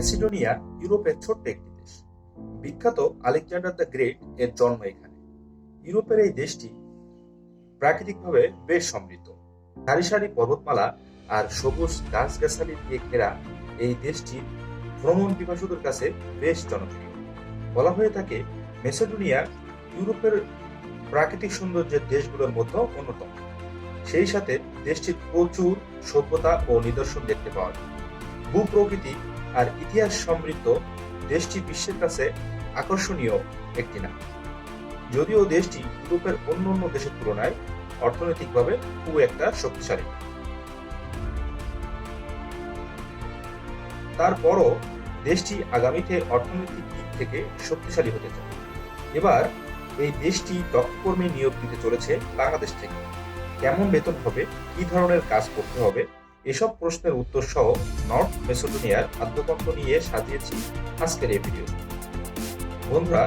Macedonia ইউরোপের ছোট্ট একটি দেশ। বিখ্যাত আলেকজান্ডার দ্য গ্রেট এর জন্ম এখানে। ইউরোপের এই দেশটি প্রাকৃতিকভাবে বেশ সমৃদ্ধ। সারি সারি পর্বতমালা আর সবুজ গাছগাছালি দিয়ে ঘেরা এই দেশটি ভ্রমণ পিপাসুদের কাছে বেশ জনপ্রিয়। বলা হয়ে থাকে মেসেডোনিয়া ইউরোপের প্রাকৃতিক সৌন্দর্যের দেশগুলোর মধ্যে অন্যতম। সেই সাথে দেশটির প্রচুর সভ্যতা ও নিদর্শন দেখতে পাওয়া যায়। ভূপ্রকৃতি আর ইতিহাস সমৃদ্ধ দেশটি বিশ্বের কাছে আকর্ষণীয় একটি নাম। যদিও দেশটি ইউরোপের অন্য অন্য দেশের তুলনায় অর্থনৈতিকভাবে খুব একটা শক্তিশালী। তারপরও দেশটি আগামীতে অর্থনৈতিক দিক থেকে শক্তিশালী হতে চায়। এবার এই দেশটি দক্ষ কর্মী নিয়োগ দিতে চলেছে বাংলাদেশ থেকে। কেমন বেতন হবে, কি ধরনের কাজ করতে হবে এসব প্রশ্নের উত্তর সহ নর্থ মেসোডোনিয়ার খাদ্যতন্ত্র নিয়ে সাজিয়েছি আজকের এই ভিডিও। বন্ধুরা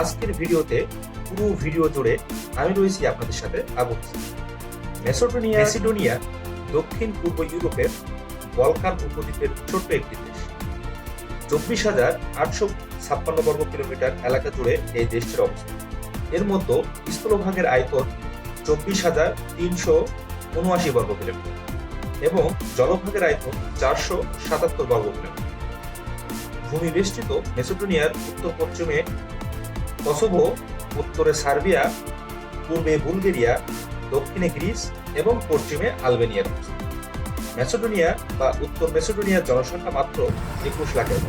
আজকের ভিডিওতে পুরো ভিডিও জুড়ে আমি রয়েছি আপনাদের সাথে আবদ্ধ মেসোডোনিয়া মেসিডোনিয়া দক্ষিণ পূর্ব ইউরোপের বলকান উপদ্বীপের ছোট্ট একটি দেশ। চব্বিশ হাজার আটশো ছাপ্পান্ন বর্গ কিলোমিটার এলাকা জুড়ে এই দেশটির অবস্থান এর মধ্যে স্থলভাগের আয়তন চব্বিশ হাজার তিনশো উনআশি বর্গ কিলোমিটার। এবং জলভাগের আয়তন চারশো সাতাত্তর বর্গ কিলোমিটার ভূমি বেষ্টিত মেসোডোনিয়ার উত্তর পশ্চিমে কসোভো, উত্তরে সার্বিয়া, পূর্বে বুলগেরিয়া, দক্ষিণে গ্রিস এবং পশ্চিমে আলবেনিয়ার অবস্থান মেসোডোনিয়া বা উত্তর মেসোডোনিয়ার জনসংখ্যা মাত্র একুশ লাখের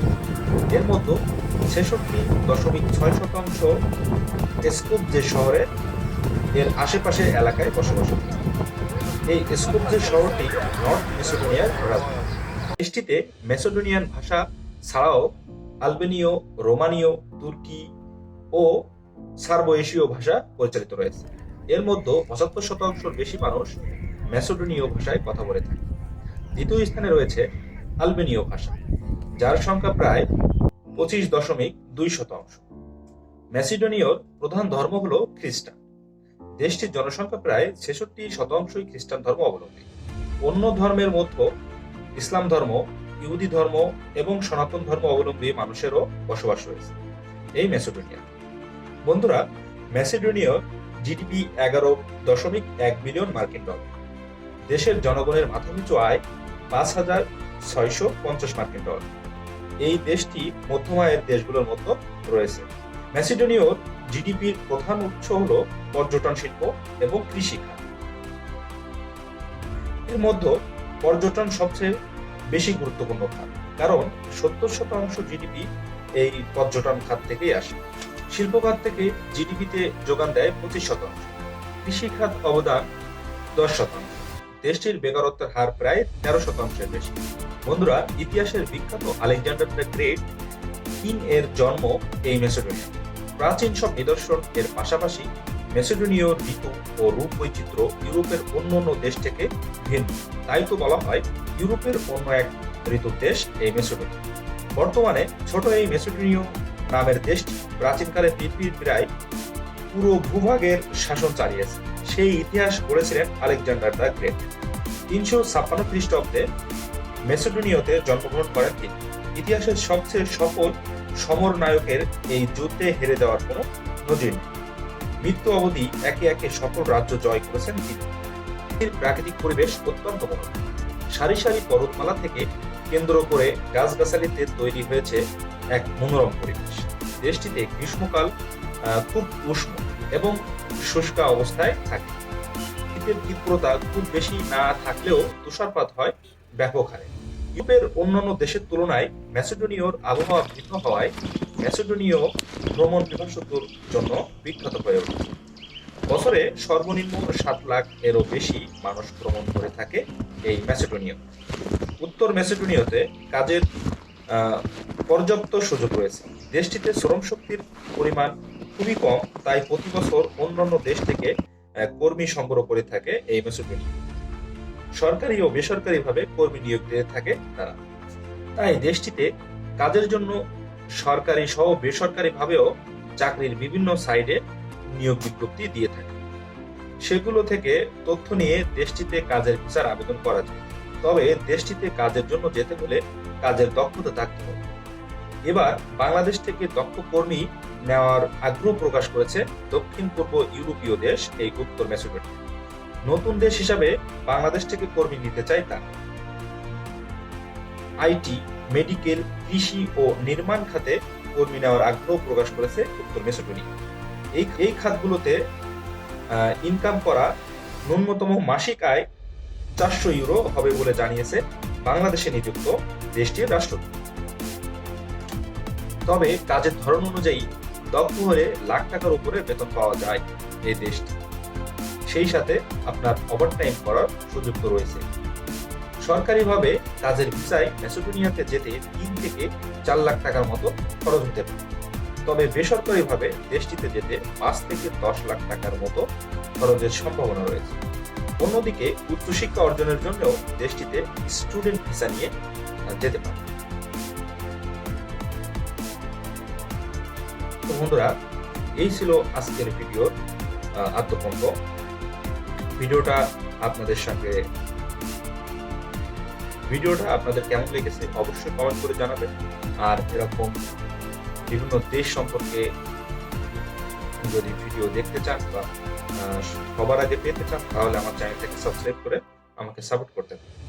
এর মধ্যে ছেষট্টি দশমিক ছয় শতাংশ স্কুপ যে শহরে এর আশেপাশের এলাকায় বসবাস করে। এই স্কুপ যে শহরটি নর্থ মেসোডোনিয়ার রাজধানী। দেশটিতে মেসোডোনিয়ান ভাষা ছাড়াও আলবেনীয়, রোমানীয়, তুর্কি ও সার্বো এশীয় ভাষা পরিচালিত রয়েছে। এর মধ্যে পঁচাত্তর শতাংশের বেশি মানুষ মেসোডোনীয় ভাষায় কথা বলে থাকে। দ্বিতীয় স্থানে রয়েছে আলবেনীয় ভাষা, যার সংখ্যা প্রায় পঁচিশ দশমিক দুই শতাংশ। ম্যাসিডোনীয়র প্রধান ধর্ম হল খ্রিস্টান। দেশটির জনসংখ্যা প্রায় ছেষট্টি শতাংশই খ্রিস্টান ধর্ম অবলম্বী। অন্য ধর্মের মধ্যে ইসলাম ধর্ম, ইহুদি ধর্ম এবং সনাতন ধর্ম অবলম্বী মানুষেরও বসবাস রয়েছে এই ম্যাসিডোনিয়া বন্ধুরা ম্যাসিডোনিয়া জিডিপি এগারো দশমিক এক বিলিয়ন মার্কিন ডলার। দেশের জনগণের মাথাপিছু আয় পাঁচ হাজার ছয়শো পঞ্চাশ মার্কিন ডলার। এই দেশটি মধ্যম আয়ের দেশগুলোর মধ্যে রয়েছে। ম্যাসিডোনিয়ার জিডিপির প্রধান উৎস হল পর্যটন শিল্প এবং কৃষিখাত এর মধ্যে পর্যটন সবচেয়ে বেশি গুরুত্বপূর্ণ খাত, কারণ সত্তর শতাংশ জিডিপি এই পর্যটন খাত থেকেই আসে। শিল্প খাত থেকে জিডিপিতে যোগান দেয় পঁচিশ শতাংশ, কৃষি খাত অবদান দশ শতাংশ। দেশটির বেকারত্বের হার প্রায় তেরো শতাংশের বেশি। বন্ধুরা, ইতিহাসের বিখ্যাত আলেকজান্ডার দ্য গ্রেট কিং এর জন্ম এই মেসোডোনিয়া প্রাচীন সব নিদর্শন এর পাশাপাশি মেসিডোনীয় ঋতু ও রূপ বৈচিত্র্য ইউরোপের অন্য অন্য দেশ থেকে ভিন্ন। তাই তো বলা হয় ইউরোপের অন্য এক ঋতুর দেশ এই মেসিডোনিয়া। বর্তমানে ছোট এই মেসিডোনীয় নামের দেশটি প্রাচীনকালে পৃথিবীর প্রায় পুরো ভূভাগের শাসন চালিয়েছে। সেই ইতিহাস গড়েছিলেন আলেকজান্ডার দ্য গ্রেট। তিনশো ছাপ্পান্ন খ্রিস্টাব্দে মেসিডোনিয়াতে জন্মগ্রহণ করেন তিনি। ইতিহাসের সবচেয়ে সফল সমর নায়কের এই যুদ্ধে হেরে দেওয়ার কোনো নজির নেই। মৃত্যু অবধি একে একে সকল রাজ্য জয় করেছেন তিনি। প্রাকৃতিক পরিবেশ অত্যন্ত মনোরম সারি সারি পর্বতমালা থেকে কেন্দ্র করে গাছগাছালিতে তৈরি হয়েছে এক মনোরম পরিবেশ। দেশটিতে গ্রীষ্মকাল খুব উষ্ণ এবং শুষ্ক অবস্থায় থাকে। শীতের তীব্রতা খুব বেশি না থাকলেও তুষারপাত হয় ব্যাপক হারে। ইউরোপের অন্যান্য দেশের তুলনায় ম্যাসেডোনিয়র আবহাওয়া ভিন্ন হওয়ায় ম্যাসেডোনীয় ভ্রমণ পিপাসুদের জন্য বিখ্যাত হয়ে ওঠে। বছরে সর্বনিম্ন সাত লাখ এরও বেশি মানুষ ভ্রমণ করে থাকে এই ম্যাসেডোনিয়া। উত্তর ম্যাসেডোনিয়াতে কাজের পর্যাপ্ত সুযোগ রয়েছে। দেশটিতে শ্রম শক্তির পরিমাণ খুবই কম, তাই প্রতি বছর অন্যান্য দেশ থেকে কর্মী সংগ্রহ করে থাকে এই ম্যাসেডোনিয়া। সরকারি ও বেসরকারিভাবে কর্মী নিয়োগ দিয়ে থাকে তারা। তাই দেশটিতে কাজের জন্য সরকারি সহ বেসরকারি ভাবেও চাকরির বিভিন্ন সাইডে নিয়োগ বিজ্ঞপ্তি দিয়ে থাকে। সেগুলো থেকে তথ্য নিয়ে দেশটিতে কাজের ভিসার আবেদন করা যায়। তবে দেশটিতে কাজের জন্য যেতে হলে কাজের দক্ষতা থাকতে হবে। এবার বাংলাদেশ থেকে দক্ষ কর্মী নেওয়ার আগ্রহ প্রকাশ করেছে দক্ষিণ পূর্ব ইউরোপীয় দেশ এই উত্তর ম্যাসেডোনিয়া। নতুন দেশ হিসাবে বাংলাদেশ থেকে কর্মী নিতে চায় তারা। আইটি, মেডিকেল, কৃষি ও নির্মাণ খাতে কর্মী নেওয়ার আগ্রহ প্রকাশ করেছে উত্তর মেসোডোনিয়া এই এই খাতগুলোতে ইনকাম করা ন্যূনতম মাসিক আয় চারশো ইউরো হবে বলে জানিয়েছে বাংলাদেশে নিযুক্ত দেশটির রাষ্ট্রদূত। তবে কাজের ধরন অনুযায়ী দক্ষ হলে লাখ টাকার উপরে বেতন পাওয়া যায় এই দেশটি। সেই সাথে আপনার ওভারটাইম করার সুযোগ রয়েছে। সরকারিভাবে কাজের ভিসায় ম্যাসেডোনিয়াতে যেতে তিন থেকে চার লাখ টাকার মতো খরচ হতে পারে। তবে বেসরকারিভাবে দেশটিতে যেতে পাঁচ থেকে দশ লাখ টাকার মতো খরচের সম্ভাবনা রয়েছে। অন্যদিকে উচ্চশিক্ষা অর্জনের জন্য দেশটিতে স্টুডেন্ট ভিসা নিয়ে যেতে পারে। বন্ধুরা, এই ছিল আজকের ভিডিওর আত্মকম্প ভিডিওটা আপনাদের সঙ্গে। ভিডিওটা আপনাদের কেমন লেগেছে অবশ্যই কমেন্ট করে জানাবেন। আর এরকম বিভিন্ন দেশ সম্পর্কে যদি ভিডিও দেখতে চান বা সবার আগে পেতে চান, তাহলে আমার চ্যানেলটাকে সাবস্ক্রাইব করে আমাকে সাপোর্ট করতে পারেন।